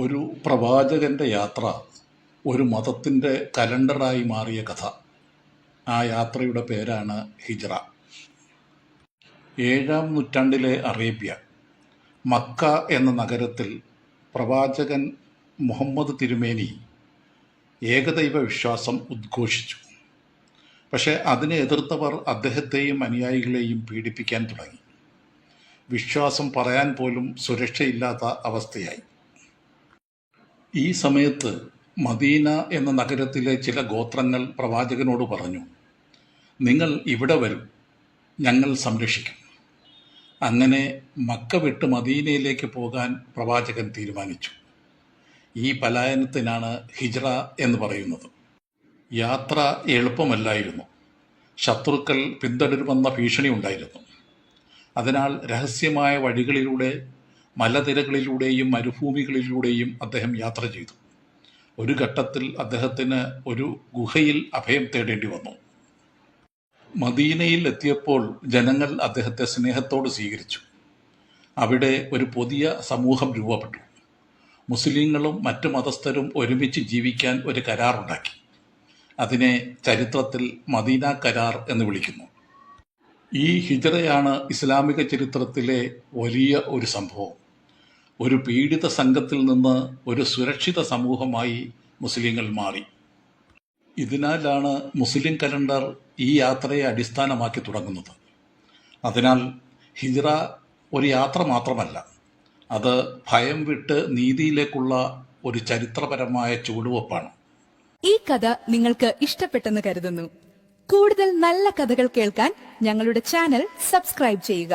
ഒരു പ്രവാചകന്റെ യാത്ര ഒരു മതത്തിന്റെ കലണ്ടറായി മാറിയ കഥ. ആ യാത്രയുടെ പേരാണ് ഹിജ്റ. ഏഴാം നൂറ്റാണ്ടിലെ അറേബ്യ മക്ക എന്ന നഗരത്തിൽ പ്രവാചകൻ മുഹമ്മദ് തിരുമേനി ഏകദൈവ വിശ്വാസം ഉദ്ഘോഷിച്ചു. പക്ഷേ അതിനെ എതിർത്തവർ അദ്ദേഹത്തെയും അനുയായികളെയും പീഡിപ്പിക്കാൻ തുടങ്ങി. വിശ്വാസം പറയാൻ പോലും സുരക്ഷയില്ലാത്ത അവസ്ഥയായി. ഈ സമയത്ത് മദീന എന്ന നഗരത്തിലെ ചില ഗോത്രങ്ങൾ പ്രവാചകനോട് പറഞ്ഞു നിങ്ങൾ ഇവിടെ വരും ഞങ്ങൾ സംരക്ഷിക്കും. അങ്ങനെ മക്ക വിട്ട് മദീനയിലേക്ക് പോകാൻ പ്രവാചകൻ തീരുമാനിച്ചു. ഈ പലായനത്തിനാണ് ഹിജ്റ എന്ന് പറയുന്നത്. യാത്ര എളുപ്പമല്ലായിരുന്നു. ശത്രുക്കൾ പിന്തുടരുമെന്ന ഭീഷണി ഉണ്ടായിരുന്നു. അതിനാൽ രഹസ്യമായ വഴികളിലൂടെ മലനിരകളിലൂടെയും മരുഭൂമികളിലൂടെയും അദ്ദേഹം യാത്ര ചെയ്തു. ഒരു ഘട്ടത്തിൽ അദ്ദേഹത്തിന് ഒരു ഗുഹയിൽ അഭയം തേടേണ്ടി വന്നു. മദീനയിൽ എത്തിയപ്പോൾ ജനങ്ങൾ അദ്ദേഹത്തെ സ്നേഹത്തോട് സ്വീകരിച്ചു. അവിടെ ഒരു പുതിയ സമൂഹം രൂപപ്പെട്ടു. മുസ്ലിങ്ങളും മറ്റ് മതസ്ഥരും ഒരുമിച്ച് ജീവിക്കാൻ ഒരു കരാറുണ്ടാക്കി. അതിനെ ചരിത്രത്തിൽ മദീന കരാർ എന്ന് വിളിക്കുന്നു. ഈ ഹിജറയാണ് ഇസ്ലാമിക ചരിത്രത്തിലെ വലിയ ഒരു സംഭവം. ഒരു പീഡിത സംഘത്തിൽ നിന്ന് ഒരു സുരക്ഷിത സമൂഹമായി മുസ്ലിങ്ങൾ മാറി. ഇതിനാലാണ് മുസ്ലിം കലണ്ടർ ഈ യാത്രയെ അടിസ്ഥാനമാക്കി തുടങ്ങുന്നത്. അതിനാൽ ഹിജറ ഒരു യാത്ര മാത്രമല്ല അത് ഭയം വിട്ട് നീതിയിലേക്കുള്ള ഒരു ചരിത്രപരമായ ചുവടുവെപ്പാണ്. ഈ കഥ നിങ്ങൾക്ക് ഇഷ്ടപ്പെട്ടെന്ന് കരുതുന്നു. കൂടുതൽ നല്ല കഥകൾ കേൾക്കാൻ ഞങ്ങളുടെ ചാനൽ സബ്സ്ക്രൈബ് ചെയ്യുക.